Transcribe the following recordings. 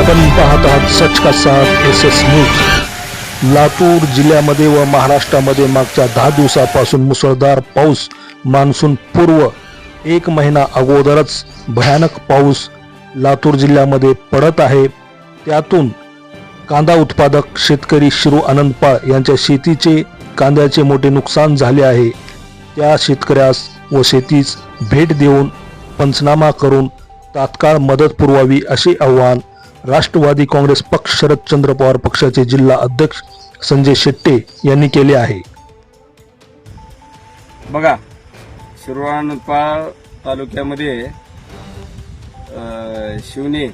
आपण पाहत आहात सच का साथ एस एस न्यूज लातूर जिल्ह्यामध्ये व महाराष्ट्रामध्ये मागच्या दहा दिवसापासून मुसळधार पाऊस मान्सून पूर्व. एक महिना अगोदरच भयानक पाऊस लातूर जिल्ह्यामध्ये पडत आहे. त्यातून कांदा उत्पादक शेतकरी शिरू आनंदपाळ यांच्या शेतीचे कांद्याचे मोठे नुकसान झाले आहे. त्या शेतकऱ्यास व शेतीस भेट देऊन पंचनामा करून तात्काळ मदत पुरवावी असे आव्हान राष्ट्रवादी काँग्रेस पक्ष शरदचंद्र पवार पक्षाचे जिल्हा अध्यक्ष संजय शेट्टे यांनी केले आहे. बघा शिरोळानंदपाळ तालुक्यामध्ये शिवने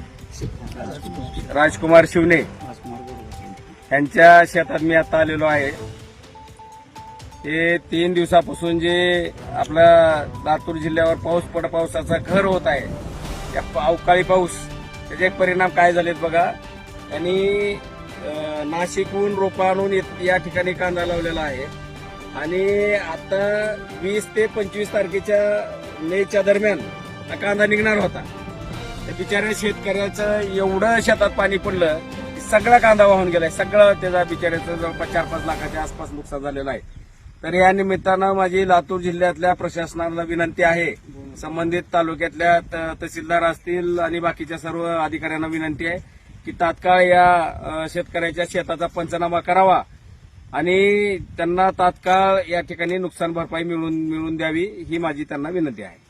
राजकुमार शिवने यांच्या शेतात मी आता आलेलो आहे. हे तीन दिवसापासून जे आपल्या लातूर जिल्ह्यावर पाऊस पड पावसाचा घर होत आहे त्या अवकाळी पाऊस त्याचे एक परिणाम काय झालेत बघा. त्यांनी नाशिकहून रोपं आणून येत- या ठिकाणी कांदा लावलेला आहे. आणि आता वीस ते पंचवीस तारखेच्या मेच्या दरम्यान हा कांदा निघणार होता. तर बिचाऱ्या शेतकऱ्याचं एवढं शेतात पाणी पडलं की सगळा कांदा वाहून गेलाय. सगळं त्याचा बिचाऱ्याचं जवळपास चार पाच लाखाच्या आसपास नुकसान झालेलं आहे. तर या निमित्तानं माझी लातूर जिल्ह्यातल्या प्रशासनाला विनंती आहे. संबंधित तालुक्यातल्या त- तहसीलदार असतील आणि बाकीच्या सर्व अधिकाऱ्यांना विनंती आहे की तात्काळ या शेतकऱ्याच्या शेताचा पंचनामा करावा आणि त्यांना तात्काळ या ठिकाणी नुकसान भरपाई मिळून मिळून द्यावी ही माझी त्यांना विनंती आहे.